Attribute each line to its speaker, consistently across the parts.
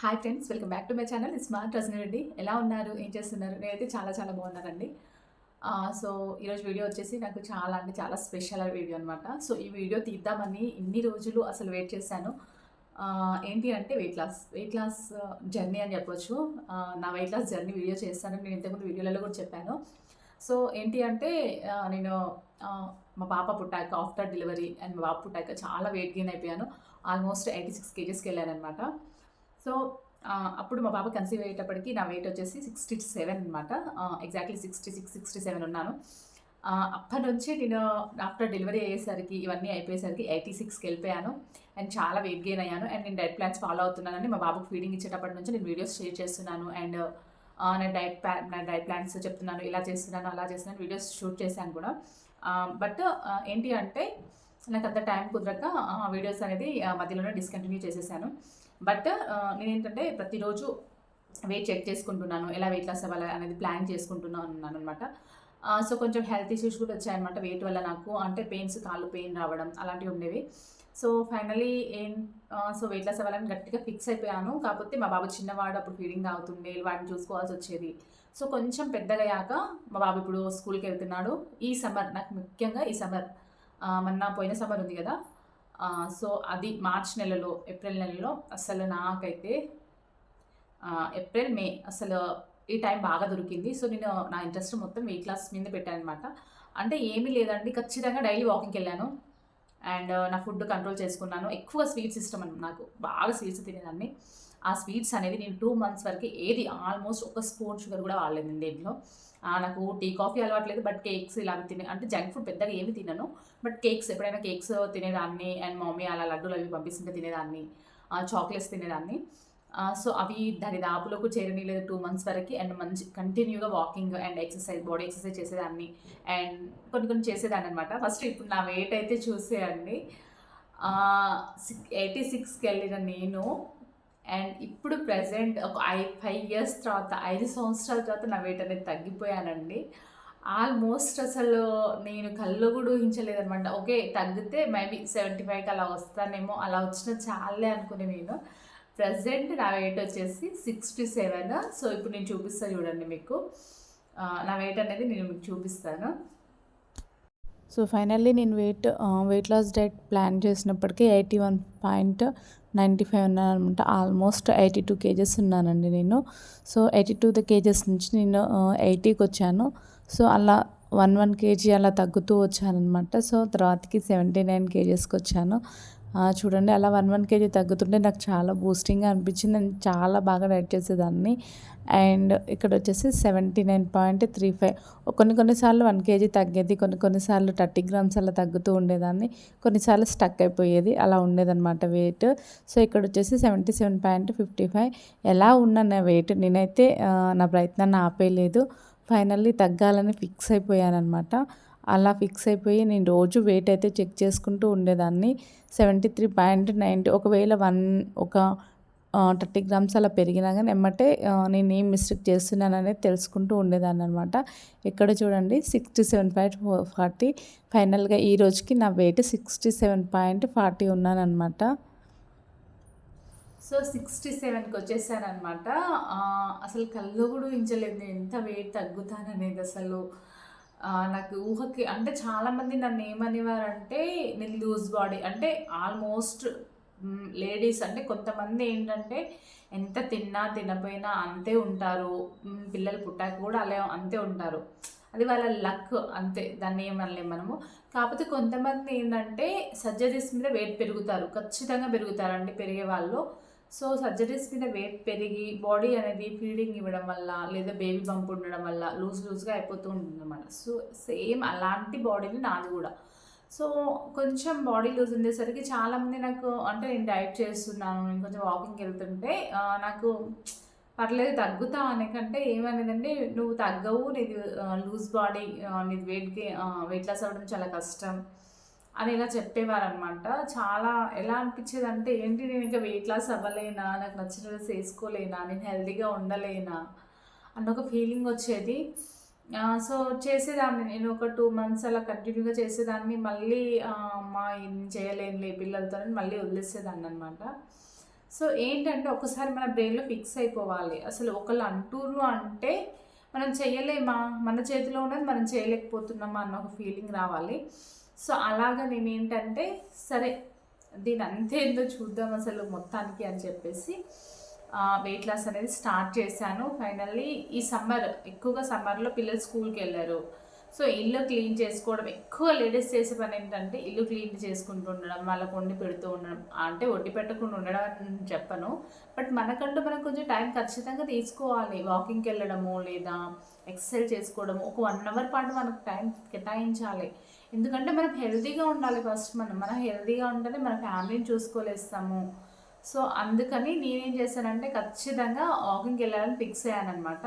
Speaker 1: Hi friends welcome back to my channel smart Rajani Reddy ఎలా ఉన్నారు? ఏం చేస్తున్నారు? నేనైతే చాలా చాలా బాగున్నానండి. సో ఈరోజు వీడియో వచ్చేసి నాకు చాలా అంటే చాలా స్పెషల్ వీడియో అనమాట సో ఈ వీడియో తీద్దామని ఇన్ని రోజులు అసలు వెయిట్ చేశాను. ఏంటి అంటే weight loss weight loss journey అని చెప్పొచ్చు. నా వెయిట్ లాస్ జర్నీ వీడియో చేస్తాను నేను ఇంతకుముందు వీడియోలలో కూడా చెప్పాను. సో ఏంటి అంటే నేను మా పాప పుట్టాక ఆఫ్టర్ డెలివరీ అండ్ మా బాబు పుట్టాక చాలా వెయిట్ గెయిన్ అయిపోయాను. ఆల్మోస్ట్ ఎయిటీ సిక్స్ కేజెస్కి వెళ్ళానమాట సో అప్పుడు మా బాబు కన్సీవ్ అయ్యేటప్పటికి నా వెయిట్ వచ్చేసి సిక్స్టీ సెవెన్ అనమాట exactly sixty six sixty seven ఉన్నాను అప్పటి నుంచి నేను ఆఫ్టర్ డెలివరీ అయ్యేసరికి ఇవన్నీ అయిపోయేసరికి ఎయిటీ సిక్స్కి వెళ్ళిపోయాను. అండ్ చాలా వెయిట్ గెయిన్ అయ్యాను. అండ్ నేను డైట్ ప్లాన్స్ ఫాలో అవుతున్నానని మా బాబుకి ఫీడింగ్ ఇచ్చేటప్పటి నుంచి నేను వీడియోస్ షేర్ చేస్తున్నాను. అండ్ నేను డైట్ ప్లా నా డైట్ ప్లాన్స్ చెప్తున్నాను. ఇలా చేస్తున్నాను అలా చేస్తున్నాను వీడియోస్ షూట్ చేశాను కూడా. బట్ ఏంటి అంటే నాకు అంత టైం కుదరక వీడియోస్ అనేది మధ్యలోనే డిస్కంటిన్యూ చేసేసాను. బట్ నేనేంటంటే ప్రతిరోజు వెయిట్ చెక్ చేసుకుంటున్నాను. ఎలా వెయిట్ లాస్ అవ్వాలి అనేది ప్లాన్ చేసుకుంటున్నాను అన్నాను అనమాట సో కొంచెం హెల్త్ ఇష్యూస్ కూడా వచ్చాయన్నమాట వెయిట్ వల్ల నాకు. అంటే పెయిన్స్ కాళ్ళు పెయిన్ రావడం అలాంటివి ఉండేవి. సో ఫైనలీ ఏం సో వెయిట్ లాస్ అవ్వాలని గట్టిగా ఫిక్స్ అయిపోయాను. కాకపోతే మా బాబు చిన్నవాడు అప్పుడు ఫీడింగ్ అవుతుండే వాడిని చూసుకోవాల్సి వచ్చేది. సో కొంచెం పెద్దగయ్యాక మా బాబు ఇప్పుడు స్కూల్కి వెళ్తున్నాడు. ఈ సమ్మర్ నాకు ముఖ్యంగా ఈ సమ్మర్ మొన్న పోయిన సమ్మర్ ఉంది కదా సో అది మార్చ్ నెలలో ఏప్రిల్ నెలలో అసలు నాకైతే ఏప్రిల్ మే అసలు ఈ టైం బాగా దొరికింది. సో నేను నా ఇంట్రెస్ట్ మొత్తం వెయిట్ లాస్ మీద పెట్టాను అనమాట అంటే ఏమీ లేదండి. ఖచ్చితంగా డైలీ వాకింగ్కి వెళ్ళాను. అండ్ నా ఫుడ్ కంట్రోల్ చేసుకున్నాను. ఎక్కువ స్వీట్స్ ఇష్టం అని నాకు. బాగా స్వీట్స్ తినేదాన్ని. ఆ స్వీట్స్ అనేది నేను టూ మంత్స్ వరకు ఏది ఆల్మోస్ట్ ఒక స్పూన్ షుగర్ కూడా వాడలేదు దీంట్లో నాకు టీ కాఫీ అలవాట్లేదు బట్ కేక్స్ ఇలా తినే అంటే జంక్ ఫుడ్ పెద్దగా ఏమి తినను. బట్ కేక్స్ ఎప్పుడైనా కేక్స్ తినేదాన్ని అండ్ మమ్మీ అలా లడ్డూలు అవి పంపిస్తుంటే తినేదాన్ని చాక్లెట్స్ తినేదాన్ని. సో అవి దాని దాపులోకి లేదు టూ మంత్స్ వరకు అండ్ మంచి కంటిన్యూగా walking and exercise body exercise చేసేదాన్ని అండ్ కొన్ని కొన్ని చేసేదాన్ని అనమాట ఫస్ట్ ఇప్పుడు నా వెయిట్ అయితే చూసేయండి. ఎయిటీ సిక్స్కి వెళ్ళిన నేను అండ్ ఇప్పుడు ప్రజెంట్ ఒక ఐ ఫైవ్ ఇయర్స్ తర్వాత ఐదు సంవత్సరాల తర్వాత నా వెయిట్ అనేది తగ్గిపోయానండి. ఆల్మోస్ట్ అసలు నేను కళ్ళు కూడా ఊహించలేదనమాట ఓకే తగ్గితే మేబీ సెవెంటీ ఫైవ్కి అలా వస్తానేమో అలా వచ్చిన చాలే అనుకుని నేను. ప్రజెంట్ నా వెయిట్ వచ్చేసి సిక్స్టీ సెవెన్. సో ఇప్పుడు నేను చూపిస్తాను చూడండి మీకు. నా వెయిట్ అనేది నేను మీకు చూపిస్తాను.
Speaker 2: సో ఫైనల్లీ నేను weight weight loss diet plan చేసినప్పటికీ eighty one point ninety five ఉన్నాను అనమాట ఆల్మోస్ట్ ఎయిటీ టూ కేజెస్ ఉన్నానండి నేను. So eighty two the kgs నుంచి నేను ఎయిటీకి వచ్చాను. సో అలా వన్ వన్ కేజీ అలా తగ్గుతూ వచ్చానమాట సో తర్వాతకి సెవెంటీ నైన్ కేజెస్కి వచ్చాను. చూడండి అలా వన్ వన్ కేజీ తగ్గుతుంటే నాకు చాలా బూస్టింగ్గా అనిపించింది. నేను చాలా బాగా డైట్ చేసేదాన్ని. అండ్ ఇక్కడ వచ్చేసి seventy nine point three five కొన్ని కొన్నిసార్లు వన్ కేజీ తగ్గేది కొన్ని కొన్నిసార్లు థర్టీ గ్రామ్స్ అలా తగ్గుతూ ఉండేదాన్ని. కొన్నిసార్లు స్టక్ అయిపోయేది అలా ఉండేదన్నమాట వెయిట్ సో ఇక్కడ వచ్చేసి seventy seven point fifty five ఎలా ఉన్న నా వెయిట్ నేనైతే నా ప్రయత్నాన్ని ఆపేయలేదు ఫైనల్లీ తగ్గాలని ఫిక్స్ అయిపోయానమాట అలా ఫిక్స్ అయిపోయి నేను రోజు వెయిట్ అయితే చెక్ చేసుకుంటూ ఉండేదాన్ని. సెవెంటీ త్రీ పాయింట్ నైంటీ ఒకవేళ వన్ ఒక థర్టీ గ్రామ్స్ అలా పెరిగినా కానీ ఎమ్మటే నేను ఏం మిస్టేక్ చేస్తున్నాను అనేది తెలుసుకుంటూ ఉండేదాన్ని అనమాట ఇక్కడ చూడండి సిక్స్టీ సెవెన్ పాయింట్ ఫార్టీ ఫైనల్గా ఈ రోజుకి నా weight sixty seven point forty ఉన్నాను అనమాట
Speaker 1: సో సిక్స్టీ సెవెన్కి వచ్చేసానమాట అసలు కళ్ళు కూడా ఇంచలేదు ఎంత వెయిట్ తగ్గుతాననేది అసలు. నాకు ఊహకి అంటే చాలామంది నన్ను ఏమనేవారంటే నేను లూజ్ బాడీ అంటే ఆల్మోస్ట్ లేడీస్ అంటే కొంతమంది ఏంటంటే ఎంత తిన్నా తినపోయినా అంతే ఉంటారు. పిల్లలు పుట్టాక కూడా అలా అంతే ఉంటారు. అది వాళ్ళ లక్ అంతే. దాన్ని ఏమనలేము మనము. కాకపోతే కొంతమంది ఏంటంటే సర్జరీస్ మీద వెయిట్ పెరుగుతారు. ఖచ్చితంగా పెరుగుతారండి పెరిగే వాళ్ళు. సో సర్జరీస్ మీద వెయిట్ పెరిగి బాడీ అనేది ఫీడింగ్ ఇవ్వడం వల్ల లేదా బేబీ బంప్ ఉండడం వల్ల లూజ్ లూజ్గా అయిపోతూ ఉంటుంది అనమాట సో సేమ్ అలాంటి బాడీని నాది కూడా. సో కొంచెం బాడీ లూజ్ ఉండేసరికి చాలామంది నాకు అంటే నేను డైట్ చేస్తున్నాను నేను కొంచెం వాకింగ్కి వెళ్తుంటే నాకు పర్లేదు తగ్గుతా అనేకంటే ఏమనేదంటే నువ్వు తగ్గవు నీది లూజ్ బాడీ నీది వెయిట్ వెయిట్ లాస్ అవ్వడం చాలా కష్టం. అని ఇలా చెప్పేవారనమాట చాలా ఎలా అనిపించేది అంటే ఏంటి నేను ఇంకా వెయిట్ లాస్ అవ్వలేనా? నాకు నచ్చిన డ్రెస్ వేసుకోలేనా? నేను హెల్తీగా ఉండలేనా? అన్న ఒక ఫీలింగ్ వచ్చేది. సో చేసేదాన్ని. నేను ఒక టూ మంత్స్ అలా కంటిన్యూగా చేసేదాన్ని. మళ్ళీ మా చేయలేనులే పిల్లలతో మళ్ళీ వదిలేసేదాన్ని అనమాట సో ఏంటంటే ఒకసారి మన బ్రెయిన్లో ఫిక్స్ అయిపోవాలి. అసలు ఒకళ్ళు అంటుర్రు అంటే మనం చేయలేమా మన చేతిలో ఉన్నది మనం చేయలేకపోతున్నామా? అన్న ఒక ఫీలింగ్ రావాలి. సో అలాగా నేను ఏంటంటే సరే దీని అంతే ఏందో చూద్దాం అసలు మొత్తానికి అని చెప్పేసి వెయిట్ లాస్ అనేది స్టార్ట్ చేశాను. ఫైనల్లీ ఈ సమ్మర్ ఎక్కువగా సమ్మర్లో పిల్లలు స్కూల్కి వెళ్ళారు. సో ఇల్లు క్లీన్ చేసుకోవడం ఎక్కువ లేడీస్ చేసే పని ఏంటంటే ఇల్లు క్లీన్ చేసుకుంటూ ఉండడం వాళ్ళకు వండి పెడుతూ ఉండడం అంటే వడ్డి పెట్టకుండా ఉండడం అని చెప్పను. బట్ మనకంటూ మనం కొంచెం టైం ఖచ్చితంగా తీసుకోవాలి. వాకింగ్కి వెళ్ళడము లేదా ఎక్సర్సైజ్ చేసుకోవడము ఒక వన్ అవర్ పాటు మనకు టైం కేటాయించాలి. ఎందుకంటే మనం హెల్తీగా ఉండాలి ఫస్ట్ మనం. మనం హెల్తీగా ఉంటేనే మన ఫ్యామిలీని చూసుకోలేస్తాము. సో అందుకని నేనేం చేశానంటే ఖచ్చితంగా వాకింగ్కి వెళ్ళాలని ఫిక్స్ అయ్యాను అనమాట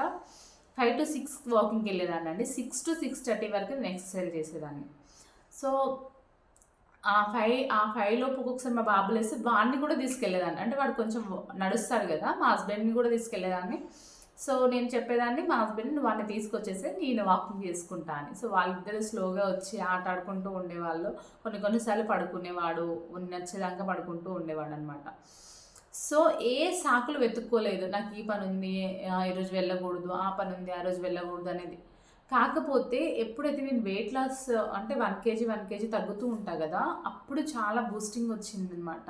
Speaker 1: ఫైవ్ టు సిక్స్ వాకింగ్కి వెళ్ళేదాన్ని అండి. సిక్స్ టు సిక్స్ థర్టీ వరకు నేను ఎక్సర్సైజ్ చేసేదాన్ని. సో ఆ ఫైవ్ ఆ ఫైవ్ లోపు ఒక్కొక్కసారి మా బాబులు వేస్తే వాడిని కూడా తీసుకెళ్ళేదాన్ని. అంటే వాడు కొంచెం నడుస్తారు కదా మా హస్బెండ్ని కూడా తీసుకెళ్ళేదాన్ని. సో నేను చెప్పేదాన్ని మా హస్బెండ్ వాడిని తీసుకొచ్చేసి నేను వాకింగ్ చేసుకుంటా అని. సో వాళ్ళిద్దరు స్లోగా వచ్చి ఆట ఆడుకుంటూ ఉండేవాళ్ళు. కొన్ని కొన్నిసార్లు పడుకునేవాడు నచ్చేదాకా పడుకుంటూ ఉండేవాడు అనమాట సో ఏ సాకులు వెతుక్కోలేదు. నాకు ఈ పని ఉంది ఈరోజు వెళ్ళకూడదు ఆ పని ఉంది ఆ రోజు వెళ్ళకూడదు అనేది. కాకపోతే ఎప్పుడైతే నేను వెయిట్ లాస్ అంటే వన్ కేజీ వన్ కేజీ తగ్గుతూ ఉంటా కదా అప్పుడు చాలా బూస్టింగ్ వచ్చింది అనమాట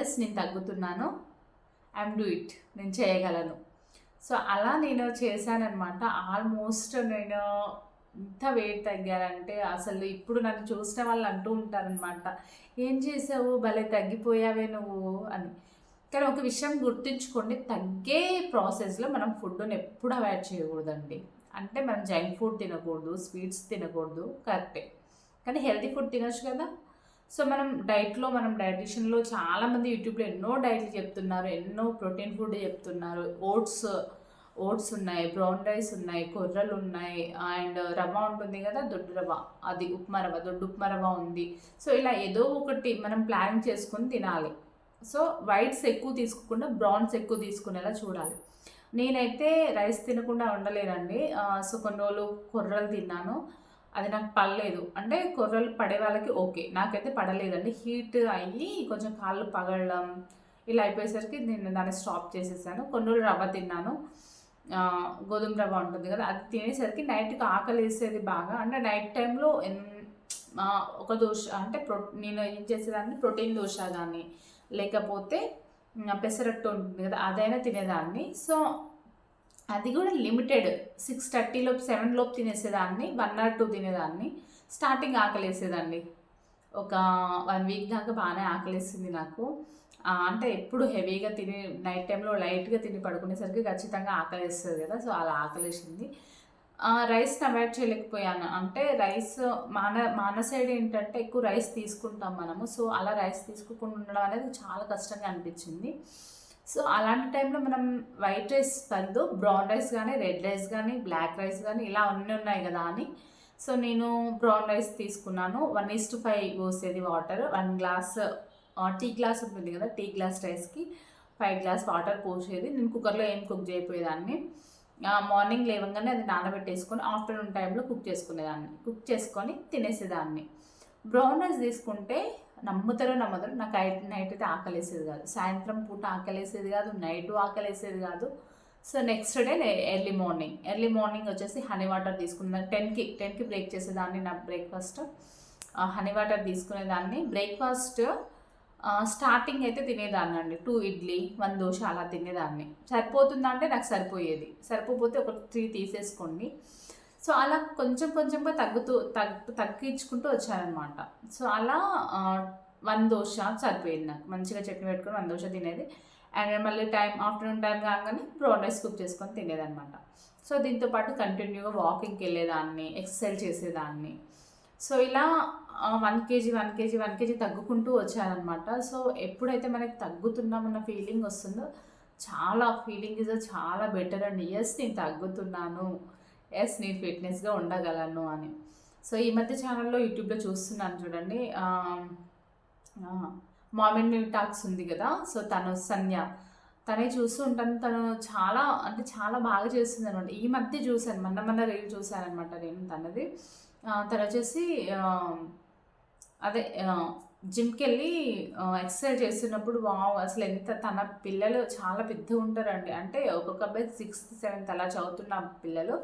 Speaker 1: ఎస్ నేను తగ్గుతున్నాను. ఐఎమ్ డూ ఇట్ నేను చేయగలను. సో అలా నేను చేశానమాట ఆల్మోస్ట్ నేను ఇంత వెయిట్ తగ్గారంటే అసలు ఇప్పుడు నన్ను చూసిన వాళ్ళు అంటూ ఉంటారనమాట ఏం చేసావు? భలే తగ్గిపోయావే నువ్వు అని. కానీ ఒక విషయం గుర్తుంచుకోండి తగ్గే ప్రాసెస్లో మనం ఫుడ్ని ఎప్పుడు అవాయిడ్ చేయకూడదండి. అంటే మనం జంక్ ఫుడ్ తినకూడదు స్వీట్స్ తినకూడదు కరెక్టే. కానీ హెల్తీ ఫుడ్ తినొచ్చు కదా? సో మనం డైట్లో మనం డైటిషియన్లో చాలామంది యూట్యూబ్లో ఎన్నో డైట్లు చెప్తున్నారు ఎన్నో ప్రోటీన్ ఫుడ్ చెప్తున్నారు. ఓట్స్ ఓట్స్ ఉన్నాయి బ్రౌన్ రైస్ ఉన్నాయి కొర్రలు ఉన్నాయి అండ్ రవ్వ ఉంటుంది కదా దొడ్డు రవ్వ. అది ఉప్మా రవ్వ దొడ్డు ఉప్మా రవ్వ ఉంది. సో ఇలా ఏదో ఒకటి మనం ప్లాన్ చేసుకొని తినాలి. సో వైట్స్ ఎక్కువ తీసుకోకుండా బ్రౌన్స్ ఎక్కువ తీసుకునేలా చూడాలి. నేనైతే రైస్ తినకుండా ఉండలేనండి. సో కొన్ని రోజులు కొర్రలు తిన్నాను. అది నాకు పడలేదు. అంటే కొర్రలు పడే వాళ్ళకి ఓకే. నాకైతే పడలేదండి. హీట్ అయ్యి కొంచెం కాళ్ళు పగలడం ఇలా అయిపోయేసరికి నేను దాన్ని స్టాప్ చేసేసాను. కొన్ని రోజులు రవ్వ తిన్నాను. గోధుమ రవ్వ ఉంటుంది కదా అది తినేసరికి నైట్కి ఆకలి వేసేది బాగా. అంటే నైట్ టైంలో ఒక దోశ అంటే ప్రో నేను ఏం చేసేదాన్ని? ప్రోటీన్ దోశ కానీ లేకపోతే పెసరట్టు ఉంటుంది కదా అదైనా తినేదాన్ని. సో అది కూడా లిమిటెడ్. సిక్స్ థర్టీ లోపు సెవెన్ లోపు తినేసేదాన్ని వన్ ఆర్ టూ తినేదాన్ని. స్టార్టింగ్ ఆకలేసేదండి. ఒక వన్ వీక్ దాకా బాగానే ఆకలేసింది నాకు. అంటే ఎప్పుడు హెవీగా తిని నైట్ టైంలో లైట్గా తిని పడుకునేసరికి ఖచ్చితంగా ఆకలేస్తుంది కదా సో అలా ఆకలేసింది. రైస్ని అవాయిడ్ చేయలేకపోయాను. అంటే రైస్ మాన మాన సైడ్ ఏంటంటే ఎక్కువ రైస్ తీసుకుంటాం మనము. సో అలా రైస్ తీసుకోకుండా ఉండడం అనేది చాలా కష్టంగా అనిపించింది. సో అలాంటి టైంలో మనం వైట్ రైస్ బదులు బ్రౌన్ రైస్ కానీ రెడ్ రైస్ కానీ బ్లాక్ రైస్ కానీ ఇలా అన్నీ ఉన్నాయి కదా అని. సో నేను బ్రౌన్ రైస్ తీసుకున్నాను. వన్ ఈస్ టు ఫైవ్ పోసేది water. One glass tea glass ఉంటుంది కదా టీ గ్లాస్ రైస్కి ఫైవ్ గ్లాస్ వాటర్ పోసేది. నేను కుక్కర్లో ఏం కుక్ చేయకపోయేదాన్ని మార్నింగ్ లేవగానే అది నానబెట్టేసుకొని ఆఫ్టర్నూన్ టైంలో కుక్ చేసుకునేదాన్ని. కుక్ చేసుకొని తినేసేదాన్ని. బ్రౌన్ రైస్ తీసుకుంటే నమ్ముతారో నమ్మతారో నాకు నైట్ అయితే ఆకలేసేది కాదు. సాయంత్రం పూట ఆకలేసేది కాదు నైట్ ఆకలేసేది కాదు. So next day early morning. Early morning వచ్చేసి హనీ వాటర్ తీసుకున్నాను టెన్కి టెన్కి బ్రేక్ చేసేదాన్ని నా బ్రేక్ఫాస్ట్. హనీ వాటర్ తీసుకునేదాన్ని. బ్రేక్ఫాస్ట్ స్టార్టింగ్ అయితే తినేదాన్ని అండి. టూ ఇడ్లీ వన్ దోశ అలా తినేదాన్ని. సరిపోతుందంటే నాకు సరిపోయేది. సరిపోతే ఒక త్రీ తీసేసుకోండి. సో అలా కొంచెం కొంచెంగా తగ్గుతూ తగ్గు తగ్గించుకుంటూ వచ్చానమాట సో అలా వన్ దోశ సరిపోయింది నాకు. మంచిగా చట్నీ పెట్టుకొని వన్ దోశ తినేది. అండ్ మళ్ళీ టైం ఆఫ్టర్నూన్ టైం కాగానే బ్రౌన్ రైస్ కుక్ చేసుకొని తినేదనమాట. సో దీంతో పాటు కంటిన్యూగా వాకింగ్కి వెళ్ళేదాన్ని ఎక్సర్సైజ్ చేసేదాన్ని. సో ఇలా one kg one kg one kg తగ్గుకుంటూ వచ్చారనమాట. సో ఎప్పుడైతే మనకి తగ్గుతున్నామన్న ఫీలింగ్ వస్తుందో చాలా ఫీలింగ్ ఇస్ చాలా బెటర్ అండి ఎస్ నేను తగ్గుతున్నాను. ఎస్ నేను ఫిట్నెస్గా ఉండగలను అని. సో ఈ మధ్య ఛానల్లో యూట్యూబ్లో చూస్తున్నాను చూడండి. మామిన్ మిల్ టాక్స్ ఉంది కదా. సో తను సన్య తనే చూస్తూ ఉంటాను. తను చాలా అంటే చాలా బాగా చేస్తుంది అనమాట. ఈ మధ్య చూశాను. మొన్న మొన్న రీల్ చూశానమాట నేను తనది. తను వచ్చేసి అదే జిమ్కి వెళ్ళి ఎక్సర్సైజ్ చేస్తున్నప్పుడు వావ్ అసలు ఎంత తన పిల్లలు చాలా పెద్దగా ఉంటారండి. అంటే ఒక్కొక్క అబ్బాయి సిక్స్త్ సెవెంత్ అలా చదువుతున్న పిల్లలు.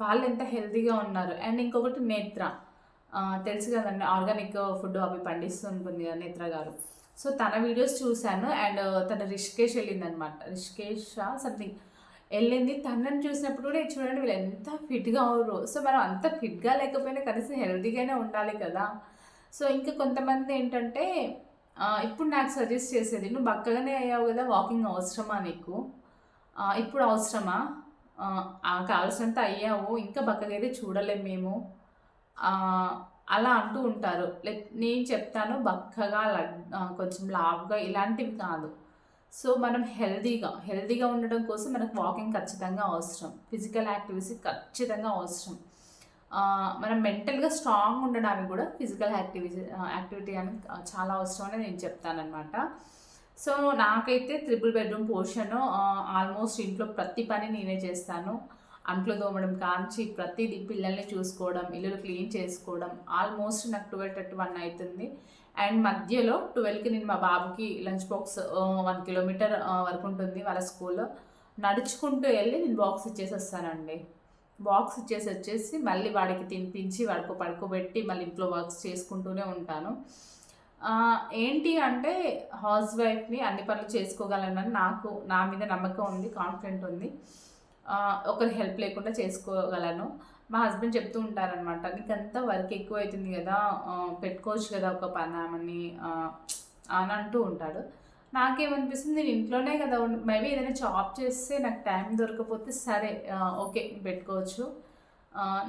Speaker 1: వాళ్ళు ఎంత హెల్తీగా ఉన్నారు. అండ్ ఇంకొకటి నేత్ర. తెలుసు కదండి ఆర్గానిక్ ఫుడ్ అవి పండిస్తూ ఉంటుంది కదా నేత్ర గారు. సో తన వీడియోస్ చూశాను. అండ్ తన రిషికేష్ వెళ్ళిందనమాట రిషికేష్ సంథింగ్ వెళ్ళింది. తనని చూసినప్పుడు కూడా చూడండి వీళ్ళు ఎంత ఫిట్గా అవరు సో మనం అంత ఫిట్గా లేకపోయినా కనీసం హెల్తీగానే ఉండాలి కదా. సో ఇంకా కొంతమంది ఏంటంటే ఇప్పుడు నాకు సజెస్ట్ చేసేది నువ్వు బక్కగానే అయ్యావు కదా వాకింగ్ అవసరమా నీకు? ఇప్పుడు అవసరమా? కావాల్సినంత అయ్యావు ఇంకా బక్కగైతే చూడలేము మేము. అలా అంటూ ఉంటారు. లైక్ నేను చెప్తాను బక్కగా లడ్ కొంచెం లావుగా ఇలాంటివి కాదు. సో మనం హెల్తీగా హెల్దీగా ఉండడం కోసం మనకు వాకింగ్ ఖచ్చితంగా అవసరం. ఫిజికల్ యాక్టివిటీస్ ఖచ్చితంగా అవసరం. మనం మెంటల్గా స్ట్రాంగ్ ఉండడానికి కూడా ఫిజికల్ యాక్టివిటీ యాక్టివిటీ అనేది చాలా అవసరం అని నేను చెప్తానమాట సో నాకైతే త్రిపుల్ బెడ్రూమ్ పోర్షన్ ఆల్మోస్ట్ ఇంట్లో ప్రతి పని నేనే చేస్తాను. అంట్లు తోమడం కాంచి ప్రతిదీ పిల్లల్ని చూసుకోవడం ఇల్లు క్లీన్ చేసుకోవడం ఆల్మోస్ట్ నాకు ట్వెల్వ్ థర్టీ వన్ అవుతుంది అండ్ మధ్యలో ట్వెల్వ్కి నేను మా బాబుకి లంచ్ బాక్స్ వన్ కిలోమీటర్ వరకు ఉంటుంది వాళ్ళ స్కూల్లో నడుచుకుంటూ వెళ్ళి నేను బాక్స్ ఇచ్చేసి వస్తానండి. బాక్స్ ఇచ్చేసి వచ్చేసి మళ్ళీ వాడికి తినిపించి వాడికి పడుకోబెట్టి మళ్ళీ ఇంట్లో వర్క్స్ చేసుకుంటూనే ఉంటాను. ఏంటి అంటే హౌస్ వైఫ్ని అన్ని పనులు చేసుకోగలనని నాకు నా మీద నమ్మకం ఉంది కాన్ఫిడెంట్ ఉంది. ఒకరి హెల్ప్ లేకుండా చేసుకోగలను. మా హస్బెండ్ చెప్తూ ఉంటారనమాట నీకంతా వర్క్ ఎక్కువ అవుతుంది కదా పెట్టుకోవచ్చు కదా ఒక పనామని అని అంటూ ఉంటాడు. నాకేమనిపిస్తుంది నేను ఇంట్లోనే కదా మేబీ ఏదైనా జాబ్ చేస్తే నాకు టైం దొరకపోతే సరే ఓకే పెట్టుకోవచ్చు.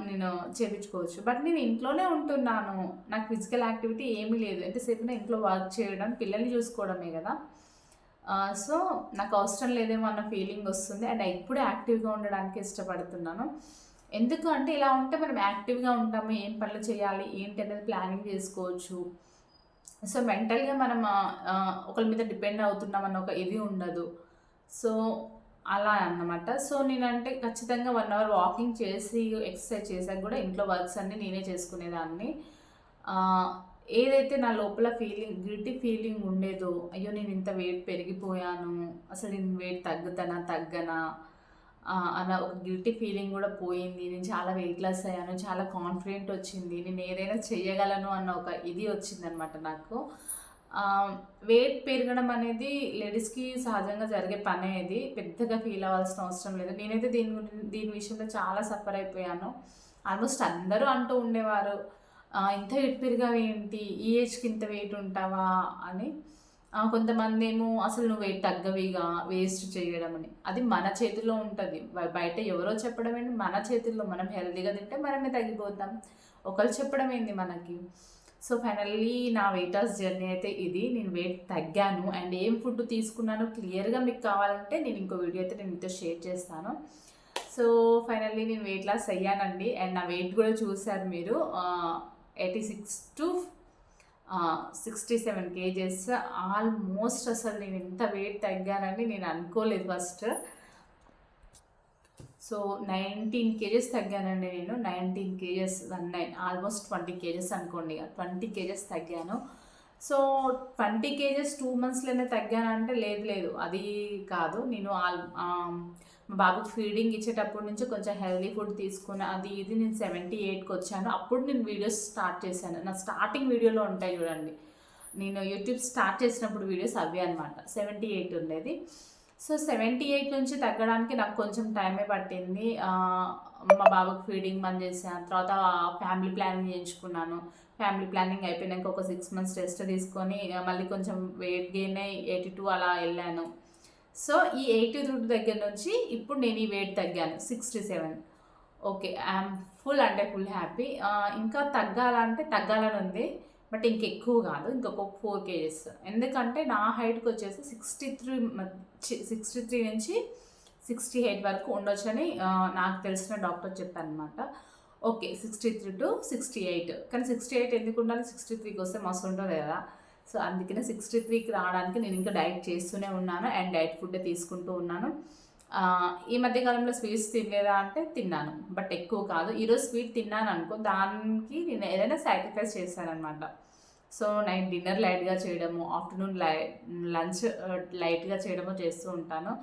Speaker 1: నేను చేపించుకోవచ్చు. బట్ నేను ఇంట్లోనే ఉంటున్నాను. నాకు ఫిజికల్ యాక్టివిటీ ఏమీ లేదు. ఎంతసేపు ఇంట్లో వర్క్ చేయడం పిల్లల్ని చూసుకోవడమే కదా. సో నాకు అవసరం లేదేమో అన్న ఫీలింగ్ వస్తుంది. అండ్ ఇప్పుడే యాక్టివ్గా ఉండడానికి ఇష్టపడుతున్నాను. ఎందుకు అంటే ఇలా ఉంటే మనం యాక్టివ్గా ఉంటాము. ఏం పనులు చేయాలి? ఏంటి అనేది ప్లానింగ్ చేసుకోవచ్చు. సో మెంటల్గా మనం ఒకరి మీద డిపెండ్ అవుతున్నాం అన్న ఒక ఇది ఉండదు. సో అలా అన్నమాట. సో నేనంటే ఖచ్చితంగా వన్ అవర్ వాకింగ్ చేసి ఎక్సర్సైజ్ చేశాక కూడా ఇంట్లో వర్క్స్ అన్నీ నేనే చేసుకునేదాన్ని. ఏదైతే నా లోపల ఫీలింగ్ గిల్టీ ఫీలింగ్ ఉండేదో అయ్యో నేను ఇంత వెయిట్ పెరిగిపోయాను అసలు నేను వెయిట్ తగ్గుతానా తగ్గనా అన్న ఒక గిల్టీ ఫీలింగ్ కూడా పోయింది. నేను చాలా వెయిట్ లాస్ అయ్యాను చాలా కాన్ఫిడెంట్ వచ్చింది. నేను ఏదైనా చేయగలను అన్న ఒక ఇది వచ్చిందనమాట నాకు. వెయిట్ పెరగడం అనేది లేడీస్కి సహజంగా జరిగే పనే ఇది. పెద్దగా ఫీల్ అవ్వాల్సిన అవసరం లేదు. నేనైతే దీని గురించి దీని విషయంలో చాలా సఫర్ అయిపోయాను. ఆల్మోస్ట్ అందరూ అంటూ ఉండేవారు ఇంత వెయిట్ పెరిగావు ఏంటి? ఈ ఏజ్కి ఇంత వెయిట్ ఉంటావా? అని. కొంతమంది ఏమో అసలు నువ్వు వెయిట్ తగ్గవిగా వేస్ట్ చేయడం అని. అది మన చేతిలో ఉంటుంది. బయట ఎవరో చెప్పడం ఏంటి? మన చేతుల్లో. మనం హెల్తీగా తింటే మనమే తగ్గిపోతాం. ఒకరు చెప్పడం ఏంది మనకి? సో ఫైనల్లీ నా వెయిట్ లాస్ జర్నీ అయితే ఇది. నేను వెయిట్ తగ్గాను. అండ్ ఏం ఫుడ్ తీసుకున్నానో క్లియర్గా మీకు కావాలంటే నేను ఇంకో వీడియో అయితే నేను మీతో షేర్ చేస్తాను. సో ఫైనల్లీ నేను వెయిట్ లాస్ అయ్యానండి. అండ్ నా వెయిట్ కూడా చూశారు మీరు. Eighty six to sixty seven kgs. Almost అసలు నేను ఇంత వెయిట్ తగ్గానని నేను అనుకోలేదు ఫస్ట్. సో నైన్టీన్ కేజెస్ తగ్గానండి నేను. Nineteen kgs one nine almost twenty kgs అనుకోండి ట్వంటీ కేజెస్ తగ్గాను. సో ట్వంటీ కేజెస్ టూ మంత్స్లోనే తగ్గానంటే లేదు లేదు. అది కాదు. నేను ఆల్ మా బాబుకి ఫీడింగ్ ఇచ్చేటప్పటి నుంచి కొంచెం హెల్దీ ఫుడ్ తీసుకుని అది ఇది నేను సెవెంటీ ఎయిట్కి వచ్చాను. అప్పుడు నేను వీడియోస్ స్టార్ట్ చేశాను. నా స్టార్టింగ్ వీడియోలో ఉంటాయి చూడండి. నేను యూట్యూబ్ స్టార్ట్ చేసినప్పుడు వీడియోస్ అవే అనమాట సెవెంటీ ఎయిట్ ఉండేది. సో సెవెంటీ ఎయిట్ నుంచి తగ్గడానికి నాకు కొంచెం టైమే పట్టింది. మా బాబుకి ఫీడింగ్ బంద్ చేసాను తర్వాత ఫ్యామిలీ ప్లానింగ్ చేయించుకున్నాను. ఫ్యామిలీ ప్లానింగ్ అయిపోయినాక ఒక సిక్స్ మంత్స్ రెస్ట్ తీసుకొని మళ్ళీ కొంచెం వెయిట్ గెయిన్ అయ్యి ఎయిటీ టూ అలా వెళ్ళాను. సో ఈ ఎయిటీ టూ దగ్గర నుంచి ఇప్పుడు నేను ఈ weight తగ్గాను sixty seven. Okay I'm full అంటే ఫుల్ హ్యాపీ. ఇంకా తగ్గాలంటే తగ్గాలని ఉంది. బట్ ఇంకెక్కువ కాదు. ఇంకొక ఫోర్ కేజెస్. ఎందుకంటే నా హైట్కి వచ్చేసి సిక్స్టీ త్రీ సిక్స్టీ త్రీ నుంచి సిక్స్టీ ఎయిట్ వరకు ఉండొచ్చని నాకు తెలిసిన డాక్టర్ చెప్పారనమాట. Okay sixty three to sixty eight. కానీ సిక్స్టీ ఎయిట్ ఎందుకు ఉండాలి? సిక్స్టీ త్రీకి వస్తే మస్తు ఉంటుంది కదా. సో అందుకనే సిక్స్టీ త్రీకి రావడానికి నేను ఇంకా డైట్ చేస్తూనే ఉన్నాను. అండ్ డైట్ ఫుడ్ తీసుకుంటూ ఉన్నాను. ఈ మధ్యకాలంలో స్వీట్స్ తినలేదా అంటే తిన్నాను బట్ ఎక్కువ కాదు. ఈరోజు స్వీట్ తిన్నాను అనుకో దానికి నేను ఏదైనా సాక్రిఫైస్ చేశాను అనమాట సో నైట్ డిన్నర్ లైట్గా చేయడము ఆఫ్టర్నూన్ లై లంచ్ లైట్గా చేయడము చేస్తూ ఉంటాను.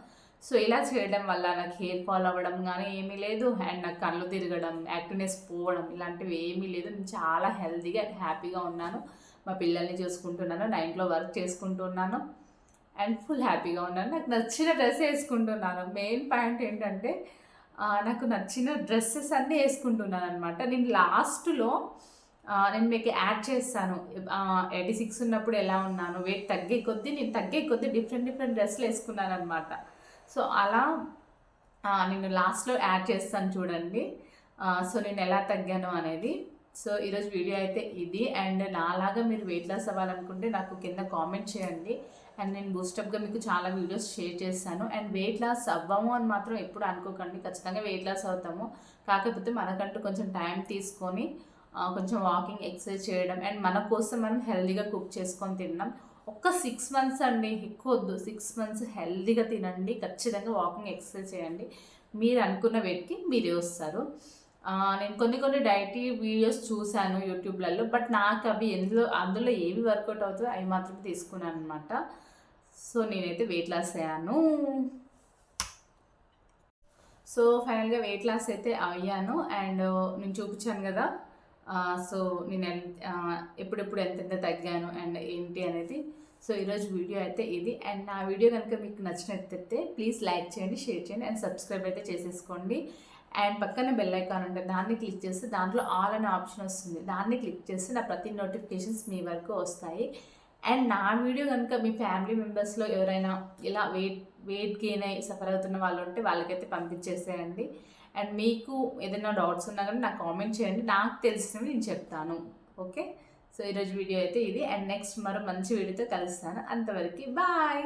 Speaker 1: సో ఇలా చేయడం వల్ల నాకు హెయిర్ ఫాల్ అవ్వడం కానీ ఏమీ లేదు. అండ్ నాకు కళ్ళు తిరగడం యాక్టివ్నెస్ పోవడం ఇలాంటివి ఏమీ లేదు. నేను చాలా హెల్తీగా అండ్ హ్యాపీగా ఉన్నాను. మా పిల్లల్ని చూసుకుంటున్నాను నా వర్క్ చేసుకుంటున్నాను. అండ్ ఫుల్ హ్యాపీగా ఉన్నాను. నాకు నచ్చిన డ్రెస్ వేసుకుంటున్నాను. మెయిన్ పాయింట్ ఏంటంటే నాకు నచ్చిన డ్రెస్సెస్ అన్నీ వేసుకుంటున్నాను అనమాట నేను లాస్ట్లో నేను మీకు యాడ్ చేస్తాను. ఎయిటీ సిక్స్ ఉన్నప్పుడు ఎలా ఉన్నాను వెయిట్ తగ్గే కొద్దీ నేను తగ్గే కొద్దీ డిఫరెంట్ డిఫరెంట్ డ్రెస్సులు వేసుకున్నాను అనమాట సో అలా నేను లాస్ట్లో యాడ్ చేస్తాను చూడండి. సో నేను ఎలా తగ్గాను అనేది. సో ఈరోజు వీడియో అయితే ఇది. అండ్ నాలాగా మీరు వెయిట్ లాస్ అవ్వాలనుకుంటే నాకు కింద కామెంట్ చేయండి. అండ్ నేను బూస్టప్గా మీకు చాలా వీడియోస్ షేర్ చేస్తాను అండ్ వెయిట్ లాస్ అవ్వము అని మాత్రం ఎప్పుడు అనుకోకండి. ఖచ్చితంగా వెయిట్ లాస్ అవుతాము. కాకపోతే మనకంటూ కొంచెం టైం తీసుకొని కొంచెం వాకింగ్ ఎక్సర్సైజ్ చేయడం అండ్ మన కోసం మనం హెల్తీగా కుక్ చేసుకొని తిన్నాం ఒక్క సిక్స్ మంత్స్ అండి ఎక్కువ వద్దు. సిక్స్ మంత్స్ హెల్దీగా తినండి. ఖచ్చితంగా వాకింగ్ ఎక్సర్సైజ్ చేయండి. మీరు అనుకున్న వెయిట్కి మీరే వస్తారు. నేను కొన్ని కొన్ని డైటీ వీడియోస్ చూశాను యూట్యూబ్లలో బట్ నాకు అవి ఎందులో అందులో ఏవి వర్కౌట్ అవుతాయో అవి మాత్రం తీసుకున్నాను అనమాట సో నేనైతే వెయిట్ లాస్ అయ్యాను. సో ఫైనల్గా వెయిట్ లాస్ అయితే అయ్యాను. అండ్ uh, నేను చూపించాను కదా సో నేను ఎప్పుడెప్పుడు ఎంతెంత తగ్గాను అండ్ ఏంటి అనేది. సో ఈరోజు వీడియో అయితే ఇది. అండ్ నా వీడియో కనుక మీకు నచ్చినట్లయితే ప్లీజ్ లైక్ చేయండి షేర్ చేయండి అండ్ సబ్స్క్రైబ్ అయితే చేసేసుకోండి. అండ్ పక్కన బెల్ ఐకాన్ ఉంటుంది దాన్ని క్లిక్ చేస్తే దాంట్లో ఆల్ అనే ఆప్షన్ వస్తుంది. దాన్ని క్లిక్ చేస్తే నా ప్రతి నోటిఫికేషన్స్ మీ వరకు వస్తాయి. అండ్ నా వీడియో కనుక మీ ఫ్యామిలీ మెంబర్స్లో ఎవరైనా ఇలా వెయిట్ వెయిట్ గెయిన్ అయ్యి సఫర్ అవుతున్న వాళ్ళు ఉంటే వాళ్ళకైతే పంపించేసేయండి. అండ్ మీకు ఏదైనా డౌట్స్ ఉన్నా కానీ నాకు కామెంట్ చేయండి. నాకు తెలిసినవి నేను చెప్తాను. ఓకే? సో ఈరోజు వీడియో అయితే ఇది. అండ్ నెక్స్ట్ మరో మంచి వీడియోతో కలుస్తాను. అంతవరకు బాయ్!